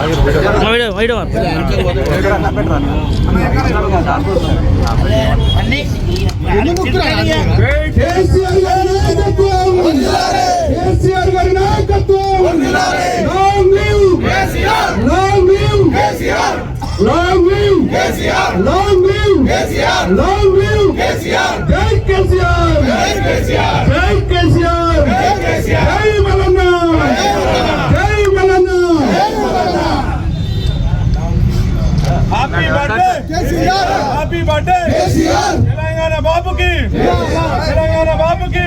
Video video KCR గారి నాయకత్వం KCR happy birthday. Telangana బాబుకి. తెలంగాణ బాబుకి.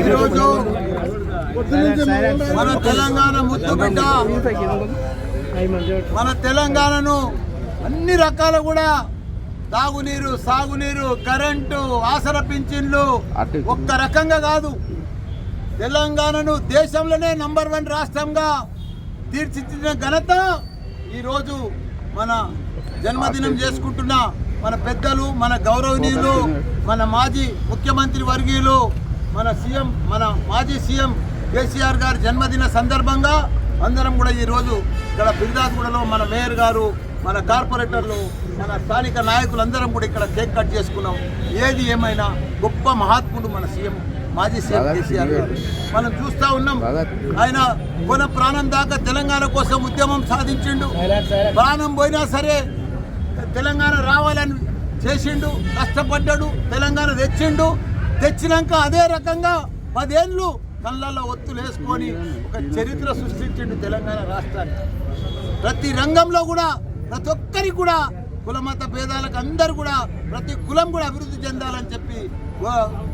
ఈరోజు మన తెలంగాణ ముద్దు బిడ్డ. మన తెలంగాణను అన్ని రకాల కూడా తాగునీరు సాగునీరు కరెంటు ఆసర పింఛన్లు ఒక్క రకంగా కాదు. తెలంగాణను దేశంలోనే నంబర్ వన్ రాష్ట్రంగా తీర్చిదిద్దిన ఘనత ఈరోజు మన జన్మదినం చేసుకుంటున్న మన పెద్దలు మన గౌరవనీయులు. మన మాజీ ముఖ్యమంత్రి వర్గీయులు మన సీఎం మన మాజీ సీఎం కేసీఆర్ గారి జన్మదిన సందర్భంగా అందరం కూడా ఈరోజు ఇక్కడ బిర్దాస్గూడలో మన మేయర్ గారు మన కార్పొరేటర్లు మన స్థానిక నాయకులు అందరం కూడా ఇక్కడ కేక్ కట్ చేసుకున్నాం. ఏది ఏమైనా గొప్ప మహాత్ముడు మన సీఎం మాజీ సీఎం కేసీఆర్ గారు. మనం చూస్తా ఉన్నాం. ఆయన కొన ప్రాణం దాకా తెలంగాణ కోసం ఉద్యమం సాధించిండు. ప్రాణం పోయినా సరే తెలంగాణ రావాలని చేసిండు కష్టపడ్డాడు తెలంగాణ తెచ్చిండు. తెచ్చినాక అదే రకంగా పదేళ్ళు కళ్ళల్లో ఒత్తులు వేసుకొని ఒక చరిత్ర సృష్టించిండు తెలంగాణ రాష్ట్రానికి ప్రతి రంగంలో కూడా ప్రతి ఒక్కరికి కూడా కులమత భేదాలకు అందరు కూడా ప్రతి కులం కూడా అభివృద్ధి చెందాలని చెప్పి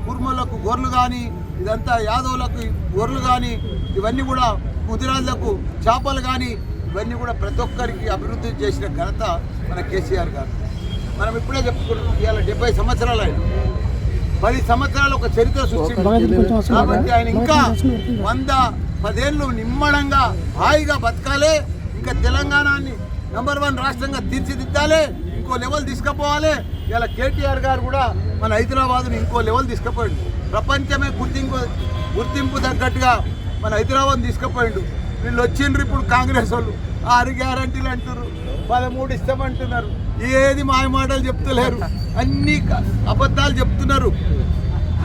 కుర్మలకు గొర్రెలు కానీ ఇదంతా యాదవులకు గొర్రెలు కానీ ఇవన్నీ కూడా ముదిరాజులకు చేపలు కానీ ఇవన్నీ కూడా ప్రతి ఒక్కరికి అభివృద్ధి చేసిన ఘనత మన కేసీఆర్ గారు. మనం ఇప్పుడే చెప్పుకుంటున్నాం ఇవాళ డెబ్బై సంవత్సరాలు ఆయన పది సంవత్సరాలు ఒక చరిత్ర సృష్టించారు కాబట్టి ఆయన ఇంకా వంద పదేళ్ళు నిమ్మడంగా హాయిగా బతకాలి. ఇంకా తెలంగాణని నెంబర్ వన్ రాష్ట్రంగా తీర్చిదిద్దాలి ఇంకో లెవెల్ తీసుకుపోవాలి. ఇలా కేటీఆర్ గారు కూడా మన హైదరాబాద్ని ఇంకో లెవెల్ తీసుకుపోయిండు. ప్రపంచమే గుర్తింపు గుర్తింపు తగ్గట్టుగా మన హైదరాబాద్ తీసుకుపోయిండు. వీళ్ళు వచ్చిండ్రు ఇప్పుడు కాంగ్రెస్ వాళ్ళు. ఆరు గ్యారంటీలు అంటున్నారు పదమూడు ఇస్తామంటున్నారు. ఏది మాయమాటలు చెప్తలేరు. అన్ని అబద్ధాలు చెప్తున్నారు.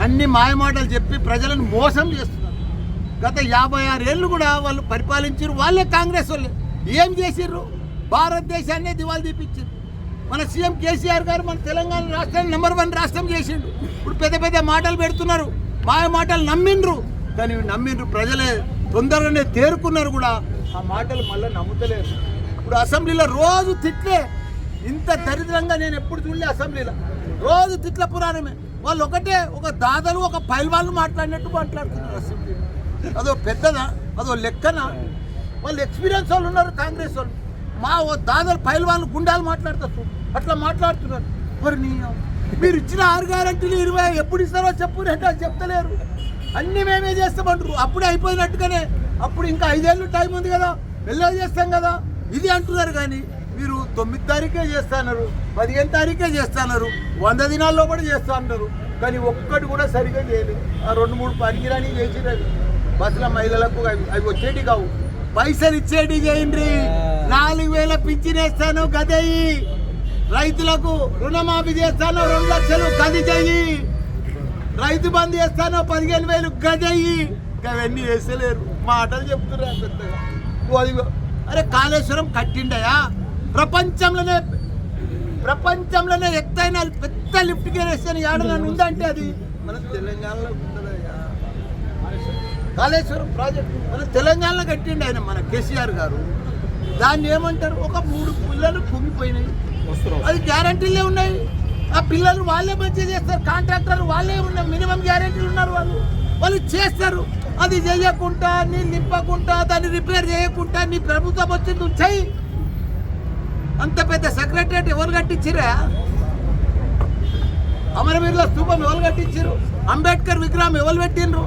అన్ని మాయమాటలు చెప్పి ప్రజలను మోసం చేస్తున్నారు. గత యాభై ఆరేళ్ళు కూడా వాళ్ళు పరిపాలించారు వాళ్ళే కాంగ్రెస్ వాళ్ళే. ఏం చేసిర్రు? భారతదేశాన్నే దివాలు తీపించింది. మన సీఎం కేసీఆర్ గారు మన తెలంగాణ రాష్ట్రాన్ని నెంబర్ వన్ రాష్ట్రం చేసిండు. ఇప్పుడు పెద్ద పెద్ద మాటలు పెడుతున్నారు. మాయ మాటలు నమ్మిండ్రు. కానీ నమ్మిండ్రు ప్రజలే తొందరగానే తేరుకున్నారు కూడా. ఆ మాటలు మళ్ళీ నమ్ముతలేరు. ఇప్పుడు అసెంబ్లీలో రోజు తిట్లే. ఇంత దరిద్రంగా నేను ఎప్పుడు చూడలే అసెంబ్లీలో. రోజు తిట్ల పురాణమే. వాళ్ళు ఒకటే ఒక దాదాలు ఒక పైల్వాళ్ళు మాట్లాడినట్టు మాట్లాడుతున్నారు అసెంబ్లీలో. అదో పెద్దదా? అదో లెక్కన? వాళ్ళు ఎక్స్పీరియన్స్ వాళ్ళు ఉన్నారు కాంగ్రెస్ వాళ్ళు. మా ఓ దాదాలు పైల్వాళ్ళు గుండాలు మాట్లాడతారు అట్లా మాట్లాడుతున్నారు. మరి నీ మీరు ఇచ్చిన ఆరు గ్యారంటీలు ఇరవై ఎప్పుడు ఇస్తారో చెప్పు అంటే అది చెప్తలేరు. అన్ని మేమే చేస్తామంటారు అప్పుడే అయిపోయినట్టుగానే అప్పుడు ఇంకా ఐదేళ్ళు టైం ఉంది కదా వెళ్ళేది చేస్తాం కదా. ఇది అంటున్నారు కానీ మీరు తొమ్మిది తారీఖే చేస్తున్నారు పదిహేను తారీఖే చేస్తున్నారు వంద దినాల్లో కూడా చేస్తా అంటారు కానీ ఒక్కటి కూడా సరిగా చేయలేదు. ఆ రెండు మూడు పనికిరాని చేసిరవి బస్సుల మహిళలకు అవి అవి వచ్చేటి కావు. పైసలు ఇచ్చేటి చేయండి. నాలుగు వేల పింఛన్ వేస్తాను గదయ్యి రైతులకు రుణమాఫీ చేస్తాను రెండు లక్షలు గది చెయ్యి. రైతు బంద్ చేస్తాను పదిహేను వేలు గదయ్యి అవన్నీ వేసలేరు మాటలు చెప్తున్నారు పెద్దగా. అరే కాళేశ్వరం కట్టిండయా? ప్రపంచంలోనే ప్రపంచంలోనే ఎత్తైన పెద్ద లిఫ్ట్ గేరేస్తాను ఏడనని ఉందంటే అది? మన తెలంగాణలో ఉంటుందయ్యా. కాళేశ్వరం ప్రాజెక్ట్. మన తెలంగాణలో కట్టిండు ఆయన మన కేసీఆర్ గారు. దాన్ని ఏమంటారు? ఒక మూడు పిల్లలు కుంగిపోయినాయి అది గ్యారంటీలే ఉన్నాయి. ఆ పిల్లలు వాళ్ళే మంచిగా చేస్తారు. కాంట్రాక్టర్లు వాళ్ళే ఉన్నారు మినిమం గ్యారంటీలు ఉన్నారు వాళ్ళు. వాళ్ళు చేస్తారు. అది చేయకుండా నీళ్ళు నింపకుండా దాన్ని రిపేర్ చేయకుండా నీ ప్రభుత్వం వచ్చింది చెయ్యి. అంత పెద్ద సెక్రటరియట్ ఎవరు కట్టించిరా అమరవీరుల స్థూపం ఎవరు కట్టించారు అంబేద్కర్ విగ్రహం ఎవరు పెట్టిండ్రు?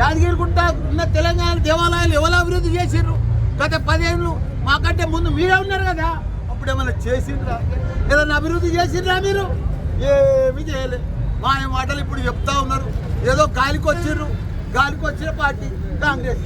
యాదగిరిగుట్ట ఉన్న తెలంగాణ దేవాలయాలు ఎవరు అభివృద్ధి చేసిర్రు? గత పదేళ్ళు మాకంటే ముందు మీరే ఉన్నారు కదా. అప్పుడు ఏమైనా చేసిండ్రా? ఏదైనా అభివృద్ధి చేసిండ్రా మీరు? ఏమి చేయలేదు మా మాటలు ఇప్పుడు చెప్తా ఉన్నారు. ఏదో గాలికి వచ్చిర్రు గాలికి వచ్చిన పార్టీ కాంగ్రెస్.